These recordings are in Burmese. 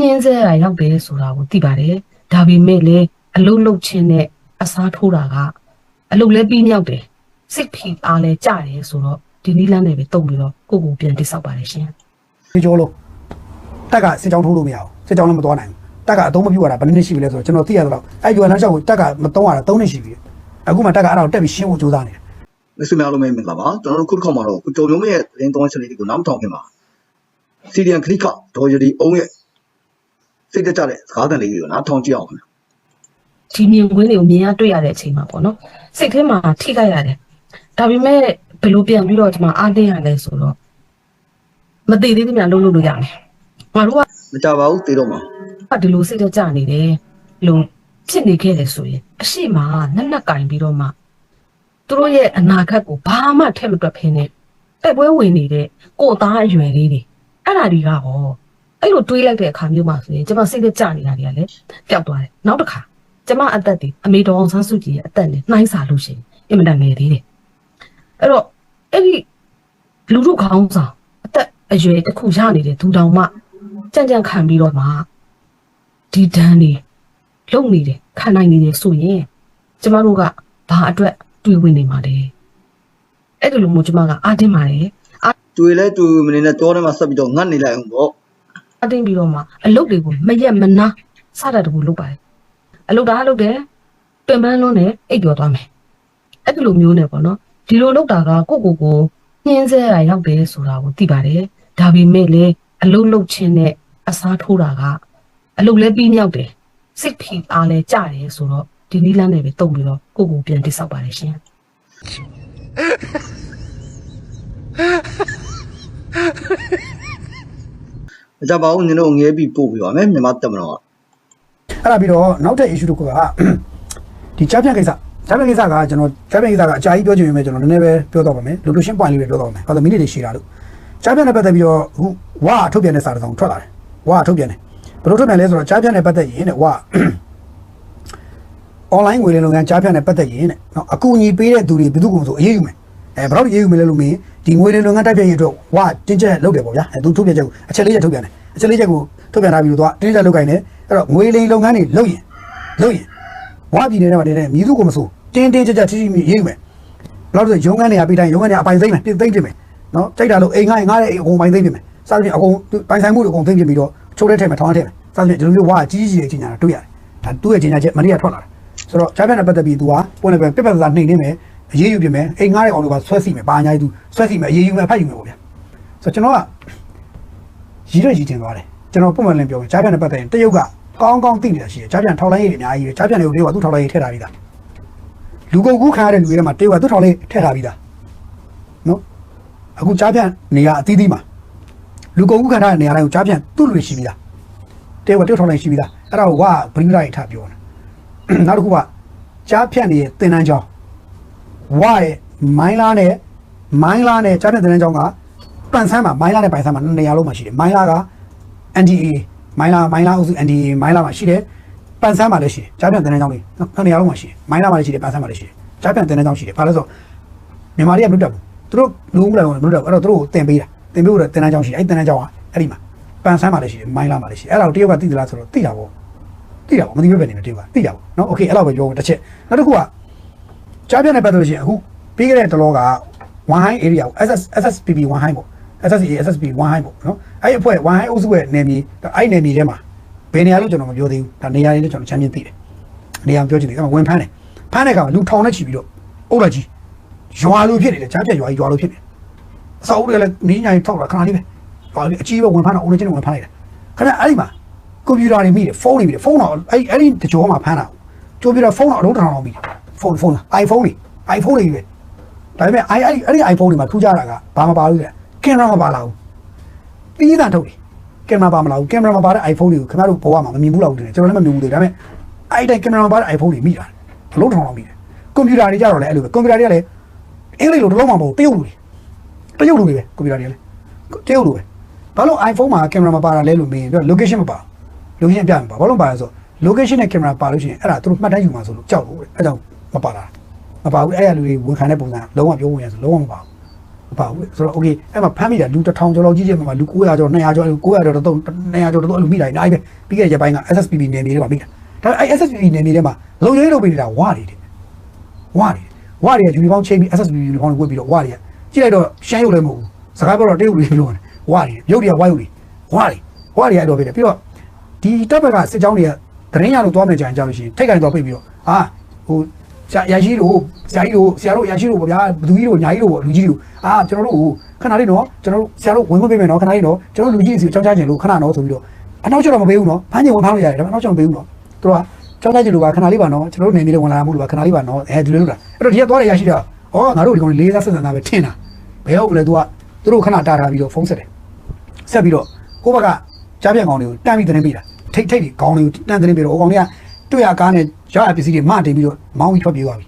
ညှင်းဆဲရရောက်တယ်ဆိုတာကိုသိပါတယ်ဒါပေမဲ့လည်းအလုတ်လုတ်ချင်းနဲ့အစားထိုးတာကအလုတ်လဲပြီးမြောက်တယ်စိတ်ဖိအားလဲကြတယ်ဆိုတော့ဒီနီးလန်းနဲ့ပဲတုံပြီးတော့ကိုယ့်ကိုယ်ပြန်တိဆောက်ပါတယ်ရှင်ဒီကြောလို့တက်ကစစ်ကြောင်းထိုးလို့မရဘူးစစ်ကြောင်းလည်းမသွားနိုင်ဘူးတက်ကအသုံးမပြုရတာဘယ်နှစ်နှစ်ရှိပြီလဲဆိုတော့ကျွန်တော်သိရသလောက်အဲ့ယူအန်နောက်ချက်ကိုတက်ကမသုံးရတာ3နှစ်ရှိပြီအခုမှတက်ကအဲ့ဒါကိုတက်ပြီးရှင်းဖို့ကြိုးစားနေတယ်မစ်ဆွေများလုံးမင်္ဂလာပါကျွန်တော်တို့ခုတစ်ခေါက်မှာတော့ကိုကျော်မျိုးမရဲ့သတင်းတောင်းချက်လေးတွေကိုနောက်မထောင်ခင်ပါစီဒီယန်ခလစ်ကဒေါ်ရဒီအုံးရဲ့ စိတ်တကြတဲ့စကားသံလေးတွေကိုနားထောင်ကြည့်အောင်ခင်ဗျဒီမြင်ကွင်းတွေကိုမြင်ရတွေ့ရတဲ့အချိန်မှာပေါ့နော်စိတ်ထဲမှာထိခိုက်ရတယ်ဒါပေမဲ့ဘယ်လိုပြန်ပြီးတော့ဒီမှာအားတင်းရလဲဆိုတော့မသေးသေးသမျှလုံးလုံးလို့ရမယ်ငါတို့ကမကြပါဘူးသေတော့မှာဒီလိုစိတ်တကြနေတယ်လို့ဖြစ်နေခဲ့တယ်ဆိုရင်အရှိမနက်နက်ကင်ပြီးတော့မှသူတို့ရဲ့အနာဂတ်ကိုဘာမှထည့်မတွက်ဖ ೇನೆ တိုက်ပွဲဝင်နေတဲ့ကိုယ်သားအရွယ်လေးတွေအဲ့ဒါတွေကဟော အဲ့လိုတွေးလိုက်တဲ့အခါမျိုးမှာဆိုရင်ကျွန်မစိတ်တကြနေတာတွေကလည်းပျောက်သွားတယ်နောက်တစ်ခါကျွန်မအသက်ဒီအမေတော်အောင်ဆန်းစုကြည်ရဲ့အသက်နဲ့နှိုင်းစာလို့ရှိရင်အင်မတန်ငယ်သေးတယ်အဲ့တော့အဲ့ဒီလူတို့ခေါင်းဆောင်အသက်အရွယ်တစ်ခုရနေတဲ့သူတောင်မှကြံ့ကြံ့ခံပြီးတော့မှဒီဒန်းနေလုံနေတယ်ခံနိုင်နေတယ်ဆိုရင်ကျမတို့ကဘာအတွက်တွေ့ဝင်နေမှာလဲအဲ့ဒါလိုမျိုးကျမကအားတင်းပါတယ်တွေ့လဲတွေ့မနေနဲ့ကြောထဲမှာဆက်ပြီးတော့ငတ်နေလိုက်အောင်ပေါ့အား တင်းပြီးတော့မှအလုပ်တွေကိုမရက်မနာစတာတကူလုပ်ပါတယ်အလုပ်တာလုပ်တယ်ပင်ပန်းလုံးနဲ့အိပ်ပျော်သွားမယ်အဲ့ဒါလိုမျိုးနဲ့ပေါ့နော်ဒီလိုလုပ်တာကကိုယ့်ကိုယ်ကိုညှင်းဆဲရရောက်တယ်ဆိုတာကိုသိပါတယ်ဒါပေမဲ့လည်းအလုပ်လုပ်ခြင်းနဲ့အစားထိုးတာကအလုပ်လဲပြီးမြောက်တယ်စိတ်ဖိအားလဲကြတယ်ဆိုတော့ဒီနီးလန်းနဲ့ပဲတုံပြီးတော့ကိုယ့်ကိုယ်ပြန်တိဆောက်ပါတယ်ရှင် မကြပါဘူးညီတို့ငဲပြီးပို့ပြီးပါမယ်မြန်မာတက်မတော်ကအဲ့ဒါပြီးတော့နောက်ထပ် issue တစ်ခုကဒီချားပြန့်ကိစ္စချားပြန့်ကိစ္စကကျွန်တော်ချားပြန့်ကိစ္စကအကြာကြီးပြောချင်ပေမဲ့ကျွန်တော်နည်းနည်းပဲပြောတော့ပါမယ်လူလူရှင်း point လေးပဲပြောတော့ပါမယ်ဟောတော့မိနစ်တွေရှိတာလို့ချားပြန့်နဲ့ပတ်သက်ပြီးတော့အခုဝါထုတ်ပြန်တဲ့စာတစ်စောင်ထွက်လာတယ်ဝါထုတ်ပြန်တယ်ဘယ်လိုထုတ်ပြန်လဲဆိုတော့ချားပြန့်နဲ့ပတ်သက်ရင်တဲ့ဝါ online ငွေလိမ်လုပ်ငန်းကြားဖြတ်နဲ့ပတ်သက်ရင်တဲ့နော်အကူအညီပေးတဲ့သူတွေဘယ်သူကမှဆိုအရေးယူမယ် အဲဘယ်တော့ရေးယူမလဲလို့မင်းဒီငွေလိမ်လုပ်ငန်းတိုက်ဖြတ်ရေးအတွက်ဝါတင်းကျပ်လုပ်တယ်ပေါ့ဗျာအဲသူထုတ်ပြန်ချက်ကိုအချက်လေးချက်ထုတ်ပြန်တယ်အချက်လေးချက်ကိုထုတ်ပြန်ထားပြီးတော့တင်းကျပ်လုပ်ကိုင်တယ်အဲ့တော့ငွေလိမ်လုပ်ငန်းတွေလုပ်ရင်လုပ်ရင်ဝါပြည်နယ်ထဲမှာတည်းတဲ့မြည်သူကမဆိုတင်းတင်းကျပ်ကျပ်ထိထိမိရေးယူမယ်ဘယ်တော့ဆိုရုံးခန်းတွေကပေးတိုင်းရုံးခန်းတွေအပိုင်သိမ့်မယ်ပြသိမ့်ပြမယ်နော်ကြိုက်တာလို့အိမ်ငါးရင်ငါးတဲ့အိမ်အကုန်ပိုင်သိမ့်ပြမယ်စသဖြင့်အကုန်ပိုင်ဆိုင်မှုတွေအကုန်သိမ့်ပြပြီးတော့ချိုးတဲ့ထဲမှာထောင်းတဲ့ထဲမှာစသဖြင့်ဒီလိုမျိုးဝါကြီးကြီးကြီးကြီးညာတာတွေ့ရတယ်ဒါသူ့ရဲ့ကြီးညာချက်မနေ့ကထွက်လာတယ်ဆိုတော့ဂျာပြန်နဲ့ပတ်သက်ပြီး तू ကပုံနဲ့ပဲပြက်ပြက်သားနှိမ်နေမယ် အရေးယူပြင်မယ်အိမ်ငားတဲ့အောင်လို့ပါဆွဲစီမယ်ပါညာကြီး तू ဆွဲစီမယ်အရေးယူမယ်ဖတ်ယူမယ်ပေါ့ဗျာဆိုတော့ကျွန်တော်ကရည်ရွယ်ရည်တင်သွားတယ်ကျွန်တော်ပုံမှန်လည်းပြောမယ်ဂျာပြန်နဲ့ပတ်သက်ရင်တရုတ်ကကောင်းကောင်းသိနေတာရှိတယ်ဂျာပြန်ထောက်လိုင်းရေးတွေအများကြီးပဲဂျာပြန်တွေကိုတရုတ်ကသူ့ထောက်လိုင်းရေးထည့်ထားပြီးသားလူကုန်ကူးခံရတဲ့လူတွေထဲမှာတရုတ်ကသူ့ထောက်လိုင်းထည့်ထားပြီးသားနော်အခုဂျာပြန်နေရာအသီးသီးမှာလူကုန်ကူးခံရတဲ့နေရာတိုင်းကိုဂျာပြန်သူ့လူတွေရှိပြီးသားတရုတ်ကတရုတ်ထောက်လိုင်းရှိပြီးသားအဲ့ဒါကိုကဘရိမရာကြီးထားပြောတယ်နောက်တစ်ခုကကြားဖြတ်နေတဲ့သင်တန်းကျောင်း ဝရဲ့မိုင်းလားနဲ့မိုင်းလားနဲ့ကြားဖြတ်သင်တန်းကျောင်းကပန်ဆန်းမှာမိုင်းလားနဲ့ပန်ဆန်းမှာနှစ်နေရာလုံးမှာရှိတယ်မိုင်းလားက NDA မိုင်းလားမိုင်းလားအုပ်စု NDA မိုင်းလားမှာရှိတယ်ပန်ဆန်းမှာလည်းရှိတယ်ကြားဖြတ်သင်တန်းကျောင်းလေးနှစ်နေရာလုံးမှာရှိတယ်မိုင်းလားမှာလည်းရှိတယ်ပန်ဆန်းမှာလည်းရှိတယ်ကြားဖြတ်သင်တန်းကျောင်းရှိတယ်ဘာလဲဆိုတော့မြန်မာတွေကမလွတ်တက်ဘူးသူတို့လူဦးလည်းမလွတ်တက်ဘူးအဲ့တော့သူတို့ကိုတင်ပေးတာတင်ပေးဖို့သင်တန်းကျောင်းရှိတယ်အဲ့သင်တန်းကျောင်းကအဲ့ဒီမှာပန်ဆန်းမှာလည်းရှိတယ်မိုင်းလားမှာလည်းရှိတယ်အဲ့ဒါကိုတရုတ်ကသိသလားဆိုတော့သိတာပေါ့ သိတာပေါ့မသိဘဲပဲနေမယ်တေးပါသိတာပေါ့နော်โอเคအဲ့လောက်ပဲပြောတစ်ချက်နောက်တစ်ခုက ကြားပြတ်နေပတ်သက်လို့ရှိရင်အခုပြီးခဲ့တဲ့တလောက one high area ကို SS SSPB one high ပေါ့ SSA SSB one high ပေါ့နော်အဲ့ဒီအဖွဲ့ one high အုပ်စုရဲ့နယ်မြေအဲ့ဒီနယ်မြေထဲမှာဘယ်နေရာလို့ကျွန်တော်မပြောသေးဘူးဒါနေရာတွေလည်းကျွန်တော်ချမ်းမြင်သိတယ်နေရာပြောချင်တယ်အဲ့မှာဝင်ဖမ်းတယ်ဖမ်းတဲ့အခါမှာလူထောင်နဲ့ချီပြီးတော့အုပ်လိုက်ကြီးရွာလိုဖြစ်နေတယ်ကြားပြတ်ရွာကြီးရွာလိုဖြစ်နေအစာအုပ်တွေလည်းနင်းညာကြီးထောက်တာခဏလေးပဲရွာလေးအကြီးပဲဝင်ဖမ်းတော့အုပ်နေချင်းဝင်ဖမ်းလိုက်တယ်ခဏအဲ့ဒီမှာကွန်ပျူတာတွေမိတယ်ဖုန်းတွေမိတယ်ဖုန်းတော့အဲ့အဲ့ဒီတကြောမှာဖမ်းတာကွန်ပျူတာဖုန်းတော့အလုံးတစ်ထောင်လောက်မိတယ် ဖုန်းဖုန်းလား iPhone တွေ iPhone တွေကြီးပဲဒါပေမဲ့အဲ့အဲ့အဲ့ဒီ iPhone တွေမှာထူးခြားတာကဘာမှမပါဘူးလေကင်မရာမပါလာဘူးပြီးသားထုတ်တယ်ကင်မရာပါမလာဘူးကင်မရာမပါတဲ့ iPhone တွေကိုခင်ဗျားတို့ဘဝမှာမမြင်ဘူးလောက်တယ်ကျွန်တော်လည်းမမြင်ဘူးလေဒါပေမဲ့အဲ့ဒီတိုင်းကင်မရာမပါတဲ့ iPhone တွေမိတာအလုံးတစ်ထောင်လောက်မိတယ်ကွန်ပျူတာတွေကြတော့လည်းအဲ့လိုပဲကွန်ပျူတာတွေကလည်းအင်္ဂလိပ်လိုတစ်လုံးမှမဟုတ်တရုတ်လိုတွေတရုတ်လိုတွေပဲကွန်ပျူတာတွေလည်းတရုတ်လိုပဲဘာလို့ iPhone မှာကင်မရာမပါတာလဲလို့မေးရင်ပြော location မပါဘူး location ပြမှာပါဘာလို့ပါလဲဆို location နဲ့ camera ပါလို့ရှိရင်အဲ့ဒါသူတို့မှတ်တမ်းယူမှာဆိုလို့ကြောက်လို့အဲ့ကြောင့် မပါတာမပါဘူးအဲ့ရလူတွေဝန်ခံတဲ့ပုံစံလုံးဝပြောဝင်ရဆိုလုံးဝမပါဘူးပါဘူးဆိုတော့ okay အဲ့မှာဖမ်းမိတာလူ1000ကျော်လောက်ကြီးကြီးမှာလူ900ကျော်200ကျော်900ကျော်တော့200ကျော်တော့အဲ့လိုမိတာနေအဲ့ပဲပြီးခဲ့တဲ့ရက်ပိုင်းက SSPB နယ်မြေတွေမှာမိတာဒါအဲ့ SSPB နယ်မြေတွေမှာလုံခြုံရေးလုပ်ပေးနေတာဝါတွေတယ်ဝါတွေဝါတွေကယူနီဖောင်းချိန်ပြီး SSPB ယူနီဖောင်းတွေဝတ်ပြီးတော့ဝါတွေကကြည့်လိုက်တော့ရှမ်းရုပ်လည်းမဟုတ်ဘူးစကားပြောတော့တရုတ်တွေပြောတယ်ဝါတွေရုပ်တွေကဝါရုပ်တွေဝါတွေဝါတွေအဲ့တော့ပေးတယ်ပြီးတော့ဒီတပ်ဘက်ကစစ်ကြောင်းတွေကတရင်ရလို့သွားမယ်ကြရင်ကြောက်လို့ရှိရင်ထိတ်ကန်တော့ပြပြီးတော့အာဟို ဆရာရရှိတို့ဆရာကြီးတို့ဆရာတို့ရရှိတို့ပေါ့ဗျာဘသူကြီးတို့ညာကြီးတို့ပေါ့လူကြီးတို့အာကျွန်တော်တို့ခဏလေးနော်ကျွန်တော်တို့ဆရာတို့ဝင်ခွင့်ပေးမယ်နော်ခဏလေးနော်ကျွန်တော်လူကြီးစီကြောင်းချခြင်းလို့ခဏနော်ဆိုပြီးတော့အနောက်ကျတော့မပေးဘူးနော်ဖမ်းချင်ဝင်ဖမ်းလို့ရတယ်ဒါပေမဲ့အနောက်ကျတော့မပေးဘူးနော်သူကကြောင်းချခြင်းလို့ပါခဏလေးပါနော်ကျွန်တော်တို့နေနေလေးဝင်လာမှုလို့ပါခဏလေးပါနော်အဲဒီလိုလုပ်တာအဲ့တော့ဒီကသွားရရရှိတော့ဩငါတို့ဒီကောင်လေးစားဆက်ဆံတာပဲထင်တာဘယ်ဟုတ်လဲသူကသူတို့ခဏတာထားပြီးတော့ဖုန်းဆက်တယ်ဆက်ပြီးတော့ကိုဘက်ကကြားပြန့်ကောင်တွေကိုတန်းပြီးတင်းပေးတာထိတ်ထိတ်တွေခေါင်းတွေကိုတန်းတင်းပေးတော့ဟိုကောင်တွေကတွေ့ရကားနဲ့ ရရပစ္စည်းတွေမတင်ပြီးတော့မောင်းပြီးထွက်ပြေးသွားပြီ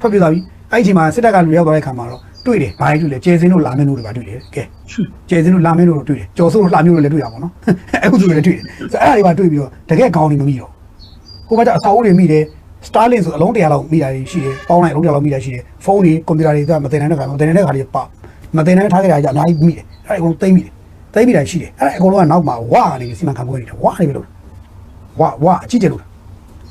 ထွက်ပြေးသွားပြီအဲ့ဒီအချိန်မှာစစ်တပ်ကလူရောက်သွားတဲ့ခါမှာတော့တွေ့တယ်ဘာကြီးတွေ့လဲကျဲစင်းတို့လာမင်းတို့တွေပါတွေ့တယ်ကဲကျဲစင်းတို့လာမင်းတို့တို့တွေ့တယ်ကြော်စိုးတို့လာမျိုးတို့လည်းတွေ့ရပါတော့အခုဆိုလည်းတွေ့တယ်ဆိုအဲ့ဒါတွေပါတွေ့ပြီးတော့တကယ်ကောင်းနေမမိတော့ကိုကကြအစာအုပ်တွေမိတယ်စတာလင်ဆိုအလုံး100လောက်မိတာရှိတယ်ပေါင်းလိုက်အလုံး100လောက်မိတာရှိတယ်ဖုန်းတွေကွန်ပျူတာတွေကမတင်နိုင်တဲ့ခါမတင်နိုင်တဲ့ခါတွေပါမတင်နိုင်ထားကြတာကြအများကြီးမိတယ်အဲ့ဒါအကုန်သိမ့်မိတယ်သိမ့်မိတာရှိတယ်အဲ့ဒါအကုန်လုံးကနောက်မှာဝါကနေစီမံခန့်ခွဲနေတာဝါနေပြီလို့ဝါဝါအကြည့်ကြလို့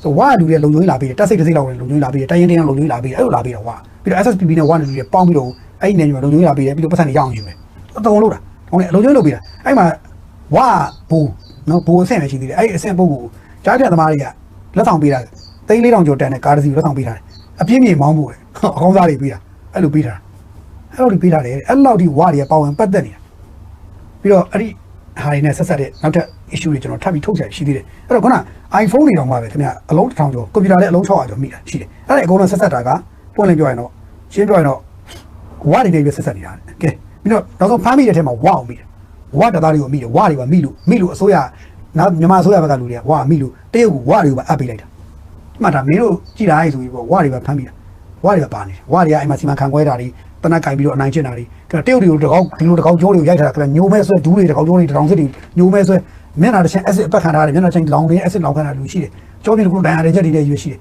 ဆိုဝါလူတွေလုံခြုံရေးလာပေးတယ်တက်စိတ်တစ်စိတ်လောက်လုံခြုံရေးလာပေးတယ်တိုင်းရင်တိုင်းလုံခြုံရေးလာပေးတယ်အဲ့လိုလာပေးတော့ဝါပြီးတော့ SSPB နဲ့ဝါလူတွေပေါင်းပြီးတော့အဲ့ဒီနေမှာလုံခြုံရေးလာပေးတယ်ပြီးတော့ပတ်စံတွေရအောင်ယူတယ်အတုံးလို့တာဟိုလေလုံခြုံရေးလုပ်ပေးတာအဲ့မှာဝါဘူနော်ဘူအဆင့်လည်းရှိသေးတယ်အဲ့ဒီအဆင့်ပုဂ္ဂိုလ်ကြားပြသမားတွေကလက်ဆောင်ပေးတာသိန်း4000ကျော်တန်တဲ့ကားတစ်စီးလက်ဆောင်ပေးတာအပြင်းပြေမောင်းဖို့အကောင်းစားတွေပေးတာအဲ့လိုပေးတာအဲ့လိုပေးတာလေအဲ့လောက်ဒီဝါတွေကပေါဝင်ပတ်သက်နေတာပြီးတော့အဲ့ဒီ ဟာတွေနဲ့ဆက်ဆက်တဲ့နောက်ထပ် issue တွေကျွန်တော်ထပ်ပြီးထုတ်ချင်ရှိသေးတယ်အဲ့တော့ခုန iPhone တွေတော့မှာပဲခင်ဗျအလုံး1000ကျော်ကွန်ပျူတာလည်းအလုံး600ကျော်မိတာရှိတယ်အဲ့ဒါအကုန်လုံးဆက်ဆက်တာကပွင့်လင်းပြောရင်တော့ရှင်းပြောရင်တော့ဝါတွေနဲ့ပဲဆက်ဆက်နေတာကဲပြီးတော့နောက်ဆုံးဖမ်းမိတဲ့ထဲမှာဝါအောင်မိတယ်ဝါတသားတွေကိုမိတယ်ဝါတွေကမိလို့မိလို့အစိုးရနောက်မြန်မာအစိုးရဘက်ကလူတွေကဝါမိလို့တရုတ်ကဝါတွေကိုပါအပ်ပေးလိုက်တာမှတ်တာမင်းတို့ကြည်လာရေးဆိုပြီးပေါ့ဝါတွေပဲဖမ်းမိတာဝါတွေကပါနေတယ်ဝါတွေကအိမ်မှာစီမံခန့်ခွဲတာတွေတနက်ကင်ပြီးတော့အနိုင်ကျင့်တာတွေအဲ့တရုတ်တွေကိုတကောက်ဒီလိုတကောက်ကျိုးတွေကိုရိုက်ထားတာကညိုမဲဆွဲဒူးတွေတကောက်ကျိုးတွေတထောင်စစ်တွေညိုမဲဆွဲမျက်နှာတစ်ချက် acid အပတ်ခံထားတယ်မျက်နှာချင်းလောင်နေ acid လောင်ခံတာလူရှိတယ်ကြောပြင်းကဒိုင်ယာတွေချက်တွေလည်းရွေးရှိတယ်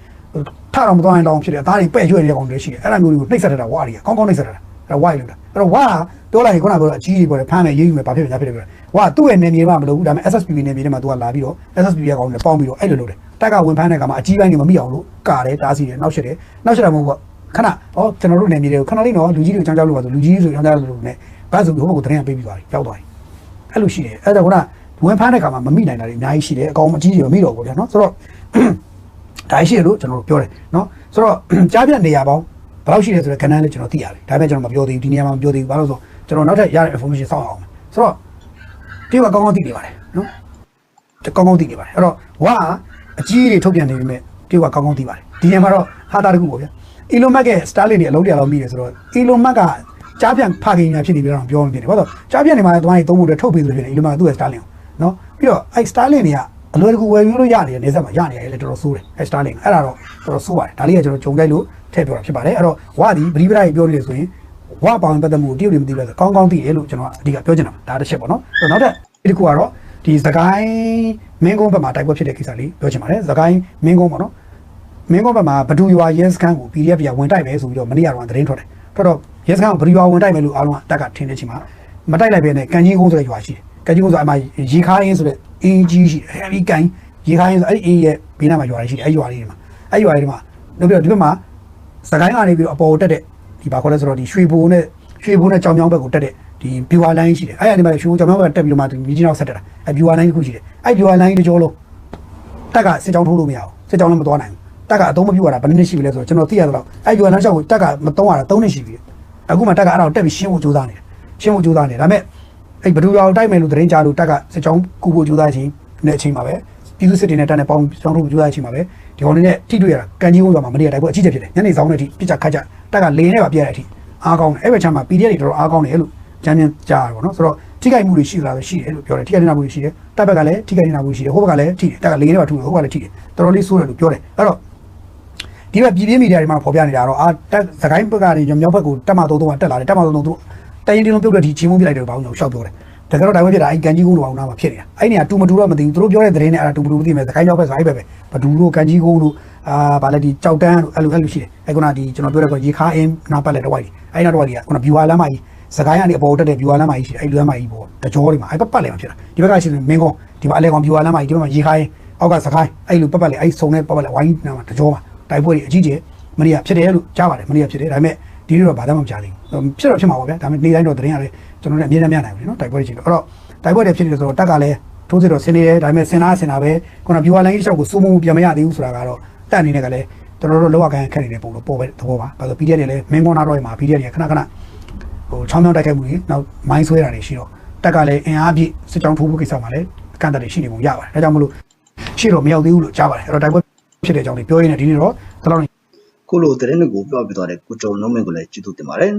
ထတော့မသွားရင်လောင်ဖြစ်တယ်အသားတွေပဲ့ရွေ့နေတဲ့ကောင်တွေရှိတယ်အဲ့ဒါမျိုးတွေကိုနှိပ်စက်တာဝါတွေကကောင်းကောင်းနှိပ်စက်တာအဲ့ဒါဝါတွေလို့တာအဲ့တော့ဝါပြောလိုက်ရင်ခုနကပြောအကြီးကြီးပြောတယ်ဖမ်းမယ်ရေးယူမယ်ဘာဖြစ်လဲညာဖြစ်တယ်ပြောဝါသူ့ရဲ့နေမြေမှာမလုပ်ဘူးဒါပေမဲ့ SSPB နေမြေထဲမှာသူကလာပြီးတော့ SSPB ရဲ့ကောင်တွေပေါင်းပြီးတော့အဲ့လိုလုပ်တယ်တက်ကဝင်ဖမ်းတဲ့ကမှာအကြီးပိုင်းတွေမမိအောင်လို့ကာတယ်တားစီတယ်နောက်ဆက်တယ်နောက်ဆက်တာမဟုတ်ဘူး ခဏဩကျွန်တော်တို့နေမြေတွေကိုခဏလေးနော်လူကြီးတွေအကြောင်းကြောက်လို့ပါဆိုလူကြီးဆိုအကြောင်းကြောက်လို့နဲ့ဘာဆိုဟိုဘက်ကတရင်ပေးပြီးသွားပြီရောက်သွားပြီအဲ့လိုရှိတယ်အဲ့တော့ခုနဝင်ဖမ်းတဲ့ခါမှာမမိနိုင်တာတွေအများကြီးရှိတယ်အကောင်အကြီးကြီးမမိတော့ဘူးဗျာနော်ဆိုတော့ဒါရှိတယ်လို့ကျွန်တော်တို့ပြောတယ်နော်ဆိုတော့ကြားပြနေရပေါင်းဘယ်လောက်ရှိလဲဆိုတော့ကဏ္ဍလေးကျွန်တော်သိရတယ်ဒါပေမဲ့ကျွန်တော်မပြောသေးဘူးဒီနေရာမှာမပြောသေးဘူးဘာလို့ဆိုကျွန်တော်နောက်ထပ်ရတဲ့ information စောင့်အောင်ဆိုတော့ဒီကကောင်းကောင်းသိနေပါတယ်နော်တကောင်းကောင်းသိနေပါတယ်အဲ့တော့ဝါအကြီးတွေထုတ်ပြန်နေပြီမဲ့ဒီကကောင်းကောင်းသိပါတယ်ဒီနေရာမှာတော့ဟာတာတခုပေါ့ဗျာ Elon Musk ရဲ့ Starlink တွေအလုံးတရာလောက်မိတယ်ဆိုတော့ Elon Musk ကကြားပြန်ဖခင်ညာဖြစ်နေပြီတော့ပြောမှဖြစ်တယ်ဘာလို့ကြားပြန်နေမှာတော့သုံးဖို့အတွက်ထုတ်ပေးလို့ဖြစ်နေ Elon Musk သူ့ရဲ့ Starlink ကိုနော်ပြီးတော့အဲ့ Starlink တွေကအလွယ်တကူဝယ်ယူလို့ရနေတယ်နေဆက်မှာရနေရတယ်လေတော်တော်ဆိုးတယ်အဲ့ Starlink အဲ့ဒါတော့တော်တော်ဆိုးပါတယ်ဒါလေးကကျွန်တော်ဂျုံကြိုက်လို့ထည့်ပြောတာဖြစ်ပါတယ်အဲ့တော့ဝါဒီပရိပဒကြီးပြောနေတယ်ဆိုရင်ဝါပေါင်းပတ်သက်မှုတရုတ်တွေမသိဘူးလဲဆိုကောင်းကောင်းသိတယ်လို့ကျွန်တော်အဓိကပြောချင်တာဒါတစ်ချက်ပေါ့နော်အဲ့တော့နောက်ထပ်ဒီတစ်ခုကတော့ဒီသကိုင်းမင်းကုန်းဘက်မှာတိုက်ပွဲဖြစ်တဲ့ကိစ္စလေးပြောချင်ပါတယ်သကိုင်းမင်းကုန်းပေါ့နော် မင်းကောဘက်မှာဘဒူရွာရဲစခန်းကို PDF ပြဝင်တိုက်မယ်ဆိုပြီးတော့မနေ့ကတော့သတင်းထွက်တယ်ထွက်တော့ရဲစခန်းကိုဘဒူရွာဝင်တိုက်မယ်လို့အားလုံးကတက်ကထင်နေချိန်မှာမတိုက်လိုက်ပဲနဲ့ကန်ကြီးကုန်းဆိုတဲ့ရွာရှိတယ်ကန်ကြီးကုန်းဆိုအမှရေခါရင်းဆိုတဲ့အင်းကြီးရှိတယ်အဲဒီကန်ရေခါရင်းဆိုအဲ့ဒီအင်းရဲ့ဘေးနားမှာရွာလေးရှိတယ်အဲ့ရွာလေးတွေမှာအဲ့ရွာလေးတွေမှာနောက်ပြီးတော့ဒီဘက်မှာစကိုင်းကနေပြီးတော့အပေါ်ကိုတက်တဲ့ဒီဘာခေါ်လဲဆိုတော့ဒီရွှေဘိုးနဲ့ရွှေဘိုးနဲ့ကြောင်မြောင်းဘက်ကိုတက်တဲ့ဒီဘီဝါလိုင်းရှိတယ်အဲ့ဒီမှာရွှေဘိုးကြောင်မြောင်းဘက်တက်ပြီးတော့မှဒီမြကြီးနောက်ဆက်တက်တာအဲ့ဘီဝါလိုင်းတစ်ခုရှိတယ်အဲ့ဘီဝါလိုင်းတစ်ကြောလုံးတက်ကစစ်ကြောင်းထိုးလို့မရဘူးစစ်ကြောင်းလည်းမသွားနိုင်ဘူး တက်ကအသုံးမပြုရတာဘယ်နှစ်ရှိပြီလဲဆိုတော့ကျွန်တော်သိရသလောက်အဲ့ယူအန်နောက်ချက်ကိုတက်ကမသုံးရတာ3နှစ်ရှိပြီအခုမှတက်ကအဲ့ဒါကိုတက်ပြီးရှင်းဖို့ကြိုးစားနေတယ်ရှင်းဖို့ကြိုးစားနေတယ်ဒါပေမဲ့အဲ့ဘဒူရောတိုက်မယ်လို့သတင်းကြားလို့တက်ကစစ်ကြောင်းကူဖို့ကြိုးစားချင်းနဲ့အချိန်မှာပဲပြည်သူစစ်တွေနဲ့တက်နဲ့ပေါင်းကြောင်းထုတ်ဖို့ကြိုးစားချင်းမှာပဲဒီကောင်လေးနဲ့ထိတွေ့ရတာကန်ကြီးဝေးမှာမနေ့ကတိုက်ပွဲအကြီးကျယ်ဖြစ်တယ်ညနေဆောင်တဲ့အထိပြစ်ချခတ်ချတက်ကလေနဲ့ပါပြရတဲ့အထိအားကောင်းတယ်အဲ့ဘက်ချမ်းမှာ PDF တွေတော်တော်အားကောင်းတယ်လို့ကျမ်းကျမ်းကြားရပါတော့ဆိုတော့ထိခိုက်မှုတွေရှိလာပဲရှိတယ်လို့ပြောတယ်ထိခိုက်နေတာမှုတွေရှိတယ်တက်ဘက်ကလည်းထိခိုက်နေတာမှုရှိတယ်ဟိုဘက်ကလည်းထိတယ်တက်ကလေနဲ့ပါထူတယ်ဟိုဘက်ကလည်းထိတယ်တော်တော်လေးဆိုးတယ်လို့ပြောတယ်အဲ့တော့ ဒီဘက်ပြည်ပြင်းမီဒီယာတွေမှာဖော်ပြနေတာတော့အာတက်စကိုင်းဘက်ကနေမြောက်ဘက်ကိုတက်မသုံးသုံးကတက်လာတယ်တက်မသုံးသုံးသူတရင်တင်လုံးပြုတ်တဲ့ဒီချင်းမုန်းပြလိုက်တယ်ဘာလို့ရှောက်ပြောတယ်တကယ်တော့ဒါပဲဖြစ်တာအဲ့ကန်ကြီးကုန်းတို့အောင်နာမှာဖြစ်နေတာအဲ့နေကတူမတူတော့မသိဘူးသူတို့ပြောတဲ့သတင်းနဲ့အဲ့ဒါတူမတူမသိမယ်စကိုင်းမြောက်ဘက်ဆိုအဲ့ဘက်ပဲဘဒူတို့ကန်ကြီးကုန်းတို့အာဗာလက်ဒီကြောက်တန်းတို့အဲ့လိုအဲ့လိုရှိတယ်အဲ့ခုနဒီကျွန်တော်ပြောတဲ့ကရေခါအင်းနာပတ်လက်တော့ဝိုက်အဲ့နောက်တော့ဒီကခုနဘီဝါလမ်းမကြီးစကိုင်းကနေအပေါ်တက်တဲ့ viewer လမ်းမကြီးရှိတယ်အဲ့ဒီလမ်းမကြီးပေါ်တကြောတွေမှာအဲ့ပတ်ပတ်လည်းမဖြစ်တာဒီဘက်ကရှိတယ်မင်းကောဒီမှာအလဲကောင် viewer လမ်းမကြီးဒီဘက်မှာရေခိုင်းအောက်ကစကိုင်းအဲ့လိုပတ်ပတ်လည်းအဲ့ဆုံနဲ့ပတ်ပတ်လည်းဝိုင်းနာမှာတကြောမှာ တိုက်ပွဲတွေအကြီးကျယ်မနေ့ကဖြစ်တယ်လို့ကြားပါတယ်မနေ့ကဖြစ်တယ်ဒါပေမဲ့ဒီနေ့တော့ဘာမှမကြားသေးဘူးဖြစ်တော့ဖြစ်မှာပါဗျာဒါပေမဲ့နေ့တိုင်းတော့သတင်းရတယ်ကျွန်တော်လည်းအမြဲတမ်းမြင်နိုင်ဘူးနော်တိုက်ပွဲတွေချိန်တော့အဲ့တော့တိုက်ပွဲတွေဖြစ်နေတယ်ဆိုတော့တက်ကလည်းထိုးစစ်တော့ဆင်းနေတယ်ဒါပေမဲ့ဆင်နာဆင်နာပဲခုန viewer line တစ်လျှောက်ကိုစိုးမိုးပြန်မရသေးဘူးဆိုတာကတော့တက်အနေနဲ့ကလည်းကျွန်တော်တို့လောက်ရခံခက်နေတဲ့ပုံလို့ပေါ်ပဲသဘောပါဘာလို့ PDF တွေလည်းမင်းကောနာတော့မှာ PDF တွေခဏခဏဟိုချောင်းချောင်းတိုက်ခိုက်မှုတွေနောက်မိုင်းဆွဲတာတွေရှိတော့တက်ကလည်းအင်အားပြည့်စစ်ကြောင်းထိုးဖို့ကိစ္စမှာလည်းအကန့်အသတ်တွေရှိနေပုံရပါတယ်ဒါကြောင့်မလို့ရှိတော့မရောက်သေးဘူးလို့ကြားပါတယ်အဲ့တော့တိုက်ပွဲ ဖြစ်တဲ့အကြောင်းလေးပြောရင်းနဲ့ဒီနေ့တော့ဒီလောက်နေခုလိုသတင်းတွေကိုပြောပြသွားတဲ့ကိုကျော်လုံးမင်းကိုလည်းကျေးဇူးတင်ပါတယ်